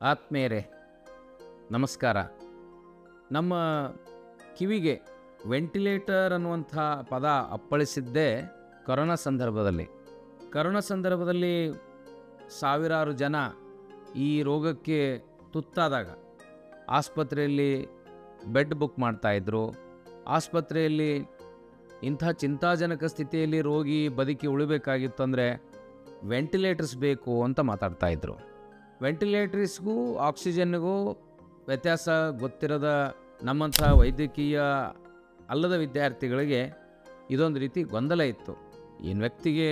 ಆತ್ಮೇಯರೇ, ನಮಸ್ಕಾರ. ನಮ್ಮ ಕಿವಿಗೆ ವೆಂಟಿಲೇಟರ್ ಅನ್ನುವಂಥ ಪದ ಅಪ್ಪಳಿಸಿದ್ದೇ ಕರೋನಾ ಸಂದರ್ಭದಲ್ಲಿ. ಕರೋನಾ ಸಂದರ್ಭದಲ್ಲಿ ಸಾವಿರಾರು ಜನ ಈ ರೋಗಕ್ಕೆ ತುತ್ತಾದಾಗ ಆಸ್ಪತ್ರೆಯಲ್ಲಿ ಬೆಡ್ ಬುಕ್ ಮಾಡ್ತಾಯಿದ್ರು ಆಸ್ಪತ್ರೆಯಲ್ಲಿ ಇಂಥ ಚಿಂತಾಜನಕ ಸ್ಥಿತಿಯಲ್ಲಿ ರೋಗಿ ಬದುಕಿ ಉಳಿಬೇಕಾಗಿತ್ತು ಅಂದರೆ ವೆಂಟಿಲೇಟರ್ಸ್ ಬೇಕು ಅಂತ ಮಾತಾಡ್ತಾ ಇದ್ರು. ವೆಂಟಿಲೇಟರ್ಸ್ಗೂ ಆಕ್ಸಿಜನ್ಗೂ ವ್ಯತ್ಯಾಸ ಗೊತ್ತಿರದ ನಮ್ಮಂಥ ವೈದ್ಯಕೀಯ ಅಲ್ಲದ ವಿದ್ಯಾರ್ಥಿಗಳಿಗೆ ಇದೊಂದು ರೀತಿ ಗೊಂದಲ ಇತ್ತು. ಏನು ವ್ಯಕ್ತಿಗೆ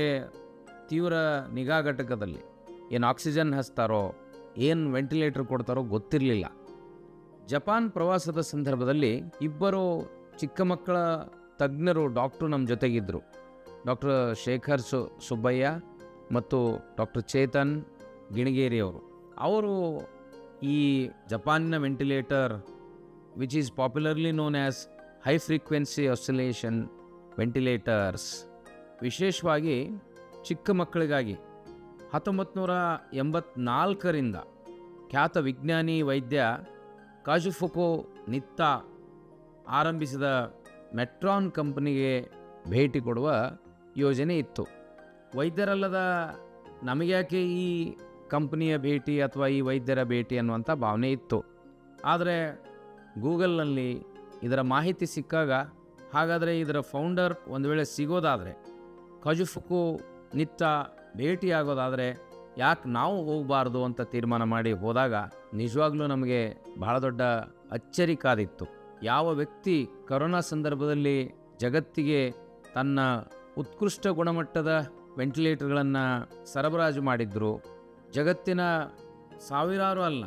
ತೀವ್ರ ನಿಗಾ ಘಟಕದಲ್ಲಿ ಏನು ಆಕ್ಸಿಜನ್ ಹಚ್ತಾರೋ, ಏನು ವೆಂಟಿಲೇಟರ್ ಕೊಡ್ತಾರೋ ಗೊತ್ತಿರಲಿಲ್ಲ. ಜಪಾನ್ ಪ್ರವಾಸದ ಸಂದರ್ಭದಲ್ಲಿ ಇಬ್ಬರು ಚಿಕ್ಕ ಮಕ್ಕಳ ತಜ್ಞರು ಡಾಕ್ಟ್ರು ನಮ್ಮ ಜೊತೆಗಿದ್ದರು ಡಾಕ್ಟರ್ ಶೇಖರ್ ಸು ಸುಬ್ಬಯ್ಯ ಮತ್ತು ಡಾಕ್ಟರ್ ಚೇತನ್ ಗಿಣಿಗೇರಿ ಅವರು ಈ ಜಪಾನಿನ ventilator which is popularly known as high frequency oscillation ventilators ವಿಶೇಷವಾಗಿ ಚಿಕ್ಕ ಮಕ್ಕಳಿಗಾಗಿ. ಹತ್ತೊಂಬತ್ತು ನೂರ ಎಂಬತ್ನಾಲ್ಕರಿಂದ ಖ್ಯಾತ ವಿಜ್ಞಾನಿ ವೈದ್ಯ ಕಾಜುಫುಕೋ ನಿತ್ತಾ ಆರಂಭಿಸಿದ ಮೆಟ್ರಾನ್ ಕಂಪನಿಗೆ ಭೇಟಿ ಕೊಡುವ ಯೋಜನೆ ಇತ್ತು. ವೈದ್ಯರಲ್ಲದ ನಮಗ್ಯಾಕೆ ಈ ಕಂಪನಿಯ ಭೇಟಿ ಅಥವಾ ಈ ವೈದ್ಯರ ಭೇಟಿ ಅನ್ನುವಂಥ ಭಾವನೆ ಇತ್ತು. ಆದರೆ ಗೂಗಲ್ನಲ್ಲಿ ಇದರ ಮಾಹಿತಿ ಸಿಕ್ಕಾಗ ಹಾಗಾದರೆ ಇದರ ಫೌಂಡರ್ ಒಂದು ವೇಳೆ ಸಿಗೋದಾದರೆ ಕಜುಫುಕು ನಿತ್ತ ಭೇಟಿಯಾಗೋದಾದರೆ ಯಾಕೆ ನಾವು ಹೋಗಬಾರ್ದು ಅಂತ ತೀರ್ಮಾನ ಮಾಡಿ ಹೋದಾಗ ನಿಜವಾಗ್ಲೂ ನಮಗೆ ಬಹಳ ದೊಡ್ಡ ಅಚ್ಚರಿ ಕಾದಿತ್ತು. ಯಾವ ವ್ಯಕ್ತಿ ಕರೋನಾ ಸಂದರ್ಭದಲ್ಲಿ ಜಗತ್ತಿಗೆ ತನ್ನ ಉತ್ಕೃಷ್ಟ ಗುಣಮಟ್ಟದ ವೆಂಟಿಲೇಟರ್ಗಳನ್ನು ಸರಬರಾಜು ಮಾಡಿದ್ರು ಜಗತ್ತಿನ ಸಾವಿರಾರು ಅಲ್ಲ,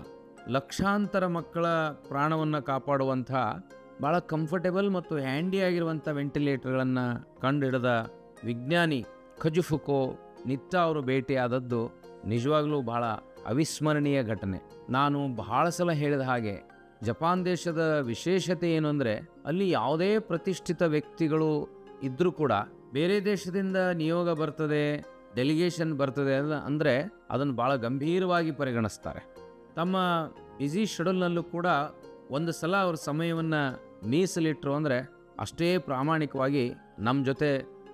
ಲಕ್ಷಾಂತರ ಮಕ್ಕಳ ಪ್ರಾಣವನ್ನು ಕಾಪಾಡುವಂಥ ಭಾಳ ಕಂಫರ್ಟೇಬಲ್ ಮತ್ತು ಹ್ಯಾಂಡಿ ಆಗಿರುವಂಥ ವೆಂಟಿಲೇಟರ್ಗಳನ್ನು ಕಂಡುಹಿಡಿದ ವಿಜ್ಞಾನಿ ಖಜುಫುಕೋ ನಿತ್ಯ ಅವರು ಭೇಟಿಯಾದದ್ದು ನಿಜವಾಗಲೂ ಬಹಳ ಅವಿಸ್ಮರಣೀಯ ಘಟನೆ. ನಾನು ಬಹಳ ಸಲ ಹೇಳಿದ ಹಾಗೆ, ಜಪಾನ್ ದೇಶದ ವಿಶೇಷತೆ ಏನು ಅಂದರೆ, ಅಲ್ಲಿ ಯಾವುದೇ ಪ್ರತಿಷ್ಠಿತ ವ್ಯಕ್ತಿಗಳು ಇದ್ದರೂ ಕೂಡ ಬೇರೆ ದೇಶದಿಂದ ನಿಯೋಗ ಬರ್ತದೆ ಡೆಲಿಗೇಷನ್ ಬರ್ತದೆ ಅಂದರೆ ಅದನ್ನು ಭಾಳ ಗಂಭೀರವಾಗಿ ಪರಿಗಣಿಸ್ತಾರೆ. ತಮ್ಮ ಬ್ಯುಸಿ ಶೆಡ್ಯೂಲ್ನಲ್ಲೂ ಕೂಡ ಒಂದು ಸಲ ಅವ್ರ ಸಮಯವನ್ನು ಮೀಸಲಿಟ್ಟರು ಅಂದರೆ ಅಷ್ಟೇ ಪ್ರಾಮಾಣಿಕವಾಗಿ ನಮ್ಮ ಜೊತೆ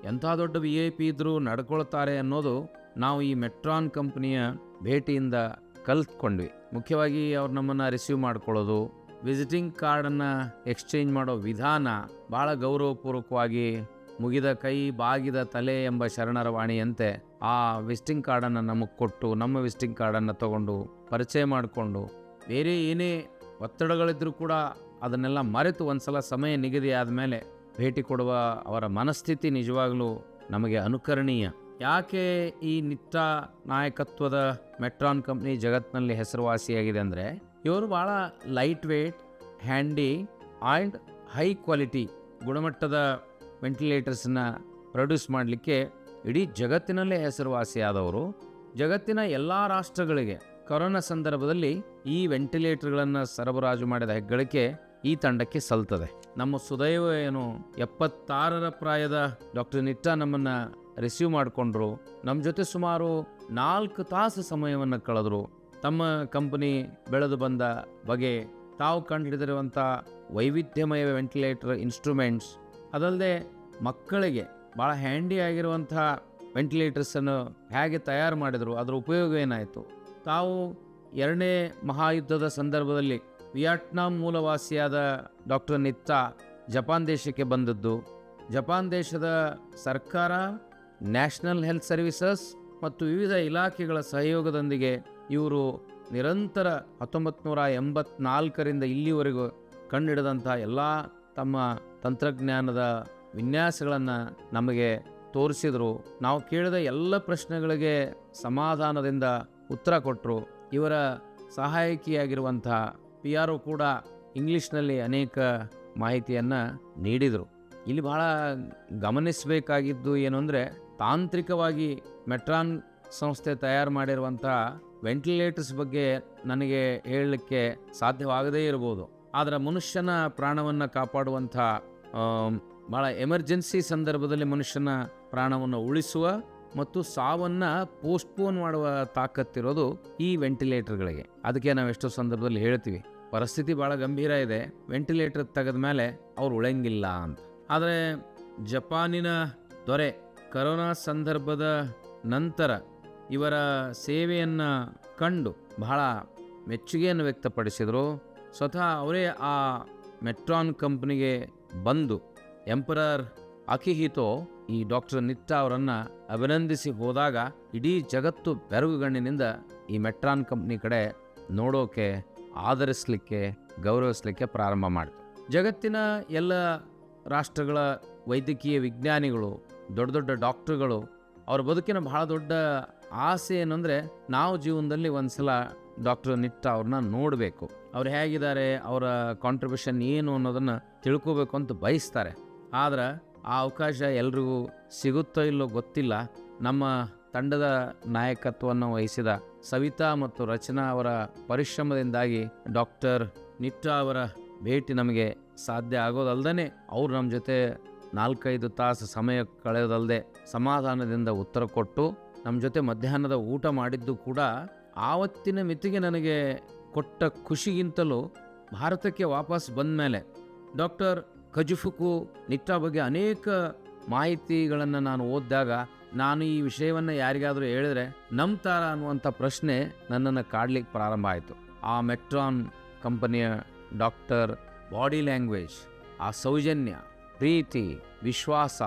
ಎಂಥ ದೊಡ್ಡ ವಿ ಐ ಪಿ ಇದ್ದರೂ ನಡ್ಕೊಳ್ತಾರೆ ಅನ್ನೋದು ನಾವು ಈ ಮೆಟ್ರಾನ್ ಕಂಪ್ನಿಯ ಭೇಟಿಯಿಂದ ಕಲ್ತ್ಕೊಂಡ್ವಿ. ಮುಖ್ಯವಾಗಿ ಅವ್ರು ನಮ್ಮನ್ನು ರಿಸೀವ್ ಮಾಡ್ಕೊಳ್ಳೋದು ವಿಸಿಟಿಂಗ್ ಕಾರ್ಡನ್ನು ಎಕ್ಸ್ಚೇಂಜ್ ಮಾಡೋ ವಿಧಾನ ಭಾಳ ಗೌರವಪೂರ್ವಕವಾಗಿ ಮುಗಿದ ಕೈ ಬಾಗಿದ ತಲೆ ಎಂಬ ಶರಣರ ವಾಣಿಯಂತೆ ಆ ವಿಸಿಟಿಂಗ್ ಕಾರ್ಡನ್ನು ನಮಗೆ ಕೊಟ್ಟು, ನಮ್ಮ ವಿಸಿಟಿಂಗ್ ಕಾರ್ಡನ್ನು ತಗೊಂಡು ಪರಿಚಯ ಮಾಡಿಕೊಂಡು, ಬೇರೆ ಏನೇ ಒತ್ತಡಗಳಿದ್ರೂ ಕೂಡ ಅದನ್ನೆಲ್ಲ ಮರೆತು ಒಂದ್ಸಲ ಸಮಯ ನಿಗದಿ ಆದಮೇಲೆ ಭೇಟಿ ಕೊಡುವ ಅವರ ಮನಸ್ಥಿತಿ ನಿಜವಾಗಲೂ ನಮಗೆ ಅನುಕರಣೀಯ. ಯಾಕೆ ಈ ನಿಟ್ಟ ನಾಯಕತ್ವದ ಮೆಟ್ರಾನ್ ಕಂಪ್ನಿ ಜಗತ್ತಿನಲ್ಲಿ ಹೆಸರುವಾಸಿಯಾಗಿದೆ ಅಂದರೆ, ಇವರು ಭಾಳ light weight handy and high quality ಗುಣಮಟ್ಟದ ವೆಂಟಿಲೇಟರ್ಸನ್ನ ಪ್ರೊಡ್ಯೂಸ್ ಮಾಡಲಿಕ್ಕೆ ಇಡೀ ಜಗತ್ತಿನಲ್ಲೇ ಹೆಸರುವಾಸಿಯಾದವರು. ಜಗತ್ತಿನ ಎಲ್ಲ ರಾಷ್ಟ್ರಗಳಿಗೆ ಕೊರೋನಾ ಸಂದರ್ಭದಲ್ಲಿ ಈ ವೆಂಟಿಲೇಟರ್ಗಳನ್ನು ಸರಬರಾಜು ಮಾಡಿದ ಹೆಗ್ಗಳಿಕೆ ಈ ತಂಡಕ್ಕೆ ಸಲ್ತದೆ. ನಮ್ಮ ಸುದೈವ ಏನು ಎಪ್ಪತ್ತಾರರ ಪ್ರಾಯದ ಡಾಕ್ಟರ್ ನಿಟ್ಟ ನಮ್ಮನ್ನು ರಿಸೀವ್ ಮಾಡಿಕೊಂಡ್ರು. ನಮ್ಮ ಜೊತೆ ಸುಮಾರು ನಾಲ್ಕು ತಾಸು ಸಮಯವನ್ನು ಕಳೆದ್ರು. ತಮ್ಮ ಕಂಪನಿ ಬೆಳೆದು ಬಂದ ಬಗೆ ತಾವು ಕಂಡುಹಿಡಿದಿರುವಂಥ ವೈವಿಧ್ಯಮಯ ವೆಂಟಿಲೇಟರ್ ಇನ್ಸ್ಟ್ರೂಮೆಂಟ್ಸ್ ಅದಲ್ಲದೆ ಮಕ್ಕಳಿಗೆ ಭಾಳ ಹ್ಯಾಂಡಿ ಆಗಿರುವಂಥ ವೆಂಟಿಲೇಟರ್ಸನ್ನು ಹೇಗೆ ತಯಾರು ಮಾಡಿದರು, ಅದರ ಉಪಯೋಗ ಏನಾಯಿತು? ತಾವು ಎರಡನೇ ಮಹಾಯುದ್ಧದ ಸಂದರ್ಭದಲ್ಲಿ ವಿಯಟ್ನಾಂ ಮೂಲವಾಸಿಯಾದ ಡಾಕ್ಟರ್ ನಿತ್ತಾ ಜಪಾನ್ ದೇಶಕ್ಕೆ ಬಂದದ್ದು. ಜಪಾನ್ ದೇಶದ ಸರ್ಕಾರ, ನ್ಯಾಷನಲ್ ಹೆಲ್ತ್ ಸರ್ವಿಸಸ್ ಮತ್ತು ವಿವಿಧ ಇಲಾಖೆಗಳ ಸಹಯೋಗದೊಂದಿಗೆ ಇವರು ನಿರಂತರ ಹತ್ತೊಂಬತ್ತು ನೂರ ಎಂಬತ್ನಾಲ್ಕರಿಂದ ಇಲ್ಲಿವರೆಗೂ ಕಂಡಿಡಿದಂಥ ಎಲ್ಲ ತಮ್ಮ ತಂತ್ರಜ್ಞಾನದ ವಿನ್ಯಾಸಗಳನ್ನು ನಮಗೆ ತೋರಿಸಿದರು. ನಾವು ಕೇಳಿದ ಎಲ್ಲ ಪ್ರಶ್ನೆಗಳಿಗೆ ಸಮಾಧಾನದಿಂದ ಉತ್ತರ ಕೊಟ್ಟರು ಇವರ ಸಹಾಯಕಿಯಾಗಿರುವಂಥ ಪಿ ಆರ್ ಕೂಡ ಇಂಗ್ಲೀಷ್ನಲ್ಲಿ ಅನೇಕ ಮಾಹಿತಿಯನ್ನು ನೀಡಿದರು. ಇಲ್ಲಿ ಭಾಳ ಗಮನಿಸಬೇಕಾಗಿದ್ದು ಏನು ಅಂದರೆ, ತಾಂತ್ರಿಕವಾಗಿ ಮೆಟ್ರಾನ್ ಸಂಸ್ಥೆ ತಯಾರು ಮಾಡಿರುವಂಥ ವೆಂಟಿಲೇಟರ್ಸ್ ಬಗ್ಗೆ ನನಗೆ ಹೇಳಲಿಕ್ಕೆ ಸಾಧ್ಯವಾಗದೇ ಇರ್ಬೋದು ಆದರೆ ಮನುಷ್ಯನ ಪ್ರಾಣವನ್ನು ಕಾಪಾಡುವಂಥ ಭಾಳ ಎಮರ್ಜೆನ್ಸಿ ಸಂದರ್ಭದಲ್ಲಿ ಮನುಷ್ಯನ ಪ್ರಾಣವನ್ನು ಉಳಿಸುವ ಮತ್ತು ಸಾವನ್ನ ಪೋಸ್ಟ್ಪೋನ್ ಮಾಡುವ ತಾಕತ್ತಿರೋದು ಈ ವೆಂಟಿಲೇಟರ್ಗಳಿಗೆ. ಅದಕ್ಕೆ ನಾವು ಎಷ್ಟೋ ಸಂದರ್ಭದಲ್ಲಿ ಹೇಳ್ತೀವಿ, ಪರಿಸ್ಥಿತಿ ಭಾಳ ಗಂಭೀರ ಇದೆ, ವೆಂಟಿಲೇಟರ್ ತೆಗೆದ ಮೇಲೆ ಅವ್ರು ಉಳಂಗಿಲ್ಲ ಅಂತ. ಆದರೆ ಜಪಾನಿನ ದೊರೆ ಕರೋನಾ ಸಂದರ್ಭದ ನಂತರ ಇವರ ಸೇವೆಯನ್ನು ಕಂಡು ಬಹಳ ಮೆಚ್ಚುಗೆಯನ್ನು ವ್ಯಕ್ತಪಡಿಸಿದರು. ಸ್ವತಃ ಅವರೇ ಆ ಮೆಟ್ರಾನ್ ಕಂಪ್ನಿಗೆ ಬಂದು ಎಂಪರರ್ ಅಕಿಹಿತೋ ಈ ಡಾಕ್ಟರ್ ನಿಟ್ಟಾ ಅವರನ್ನು ಅಭಿನಂದಿಸಿ ಹೋದಾಗ ಇಡೀ ಜಗತ್ತು ಬೆರಗುಗಣ್ಣಿನಿಂದ ಈ ಮೆಟ್ರಾನ್ ಕಂಪ್ನಿ ಕಡೆ ನೋಡೋಕೆ, ಆಧರಿಸಲಿಕ್ಕೆ, ಗೌರವಿಸಲಿಕ್ಕೆ ಪ್ರಾರಂಭ ಮಾಡಿತು. ಜಗತ್ತಿನ ಎಲ್ಲ ರಾಷ್ಟ್ರಗಳ ವೈದ್ಯಕೀಯ ವಿಜ್ಞಾನಿಗಳು, ದೊಡ್ಡ ದೊಡ್ಡ ಡಾಕ್ಟ್ರುಗಳು ಅವ್ರ ಬದುಕಿನ ಬಹಳ ದೊಡ್ಡ ಆಸೆ ಏನಂದರೆ ನಾವು ಜೀವನದಲ್ಲಿ ಒಂದು ಸಲ ಡಾಕ್ಟರ್ ನಿಟ್ಟಾ ಅವ್ರನ್ನ ನೋಡಬೇಕು. ಅವ್ರು ಹೇಗಿದ್ದಾರೆ, ಅವರ ಕಾಂಟ್ರಿಬ್ಯೂಷನ್ ಏನು ಅನ್ನೋದನ್ನು ತಿಳ್ಕೋಬೇಕು ಅಂತ ಬಯಸ್ತಾರೆ. ಆದ್ರೆ ಆ ಅವಕಾಶ ಎಲ್ರಿಗೂ ಸಿಗುತ್ತೋ ಇಲ್ಲೋ ಗೊತ್ತಿಲ್ಲ. ನಮ್ಮ ತಂಡದ ನಾಯಕತ್ವವನ್ನು ವಹಿಸಿದ ಸವಿತಾ ಮತ್ತು ರಚನಾ ಅವರ ಪರಿಶ್ರಮದಿಂದಾಗಿ ಡಾಕ್ಟರ್ ನಿಟ್ಟಾ ಅವರ ಭೇಟಿ ನಮಗೆ ಸಾಧ್ಯ ಆಗೋದಲ್ಲದೇ ಅವರು ನಮ್ಮ ಜೊತೆ ನಾಲ್ಕೈದು ತಾಸು ಸಮಯ ಕಳೆಯೋದಲ್ಲದೆ ಸಮಾಧಾನದಿಂದ ಉತ್ತರ ಕೊಟ್ಟು ನಮ್ಮ ಜೊತೆ ಮಧ್ಯಾಹ್ನದ ಊಟ ಮಾಡಿದ್ದು ಕೂಡ ಆವತ್ತಿನ ಮಿತಿಗೆ ನನಗೆ ಕೊಟ್ಟ ಖುಷಿಗಿಂತಲೂ ಭಾರತಕ್ಕೆ ವಾಪಸ್ ಬಂದ ಮೇಲೆ ಡಾಕ್ಟರ್ ಕಜುಫುಕು ನಿಟ್ಟ ಬಗ್ಗೆ ಅನೇಕ ಮಾಹಿತಿಗಳನ್ನು ನಾನು ಓದಿದಾಗ ನಾನು ಈ ವಿಷಯವನ್ನು ಯಾರಿಗಾದರೂ ಹೇಳಿದ್ರೆ ನಂಬ್ತಾರ ಅನ್ನುವಂಥ ಪ್ರಶ್ನೆ ನನ್ನನ್ನು ಕಾಡ್ಲಿಕ್ಕೆ ಪ್ರಾರಂಭ ಆಯಿತು. ಆ ಮೆಟ್ರಾನ್ ಕಂಪನಿಯ ಡಾಕ್ಟರ್ ಬಾಡಿ ಲ್ಯಾಂಗ್ವೇಜ್, ಆ ಸೌಜನ್ಯ, ಪ್ರೀತಿ, ವಿಶ್ವಾಸ,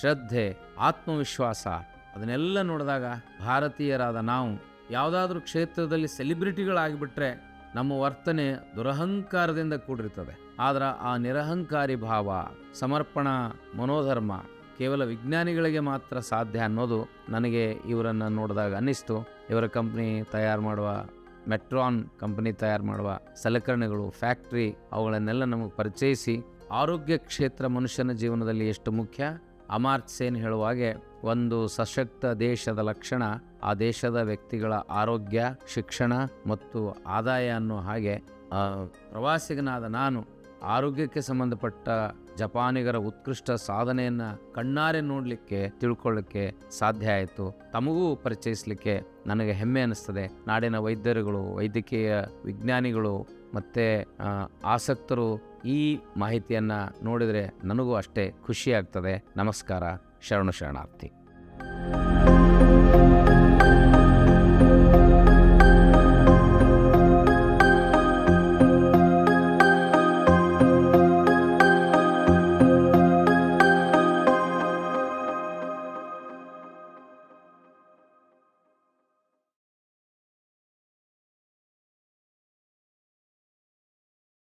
ಶ್ರದ್ಧೆ, ಆತ್ಮವಿಶ್ವಾಸ, ಅದನ್ನೆಲ್ಲ ನೋಡಿದಾಗ ಭಾರತೀಯರಾದ ನಾವು ಯಾವುದಾದ್ರೂ ಕ್ಷೇತ್ರದಲ್ಲಿ ಸೆಲಿಬ್ರಿಟಿಗಳಾಗಿಬಿಟ್ರೆ ನಮ್ಮ ವರ್ತನೆ ದುರಹಂಕಾರದಿಂದ ಕೂಡಿರ್ತದೆ. ಆದ್ರೆ ಆ ನಿರಹಂಕಾರಿ ಭಾವ, ಸಮರ್ಪಣಾ, ಮನೋಧರ್ಮ ಕೇವಲ ವಿಜ್ಞಾನಿಗಳಿಗೆ ಮಾತ್ರ ಸಾಧ್ಯ ಅನ್ನೋದು ನನಗೆ ಇವರನ್ನು ನೋಡಿದಾಗ ಅನ್ನಿಸ್ತು. ಇವರ ಕಂಪ್ನಿ ತಯಾರು ಮಾಡುವ, ಮೆಟ್ರಾನ್ ಕಂಪನಿ ತಯಾರು ಮಾಡುವ ಸಲಕರಣೆಗಳು, ಫ್ಯಾಕ್ಟ್ರಿ ಅವುಗಳನ್ನೆಲ್ಲ ನಮಗೆ ಪರಿಚಯಿಸಿ ಆರೋಗ್ಯ ಕ್ಷೇತ್ರ ಮನುಷ್ಯನ ಜೀವನದಲ್ಲಿ ಎಷ್ಟು ಮುಖ್ಯ? ಅಮಾರ್ತ್ ಸೇನ್ ಹೇಳುವ ಹಾಗೆ ಒಂದು ಸಶಕ್ತ ದೇಶದ ಲಕ್ಷಣ ಆ ದೇಶದ ವ್ಯಕ್ತಿಗಳ ಆರೋಗ್ಯ, ಶಿಕ್ಷಣ ಮತ್ತು ಆದಾಯ ಅನ್ನೋ ಹಾಗೆ ಪ್ರವಾಸಿಗನಾದ ನಾನು ಆರೋಗ್ಯಕ್ಕೆ ಸಂಬಂಧಪಟ್ಟ ಜಪಾನಿಗರ ಉತ್ಕೃಷ್ಟ ಸಾಧನೆಯನ್ನು ಕಣ್ಣಾರೆ ನೋಡಲಿಕ್ಕೆ, ತಿಳ್ಕೊಳ್ಳಿಕ್ಕೆ ಸಾಧ್ಯ ಆಯಿತು. ತಮಗೂ ಪರಿಚಯಿಸಲಿಕ್ಕೆ ನನಗೆ ಹೆಮ್ಮೆ ಅನ್ನಿಸ್ತದೆ. ನಾಡಿನ ವೈದ್ಯರುಗಳು, ವೈದ್ಯಕೀಯ ವಿಜ್ಞಾನಿಗಳು ಮತ್ತು ಆಸಕ್ತರು ಈ ಮಾಹಿತಿಯನ್ನು ನೋಡಿದರೆ ನನಗೂ ಅಷ್ಟೇ ಖುಷಿಯಾಗ್ತದೆ ನಮಸ್ಕಾರ. શરણ શરણાર્થી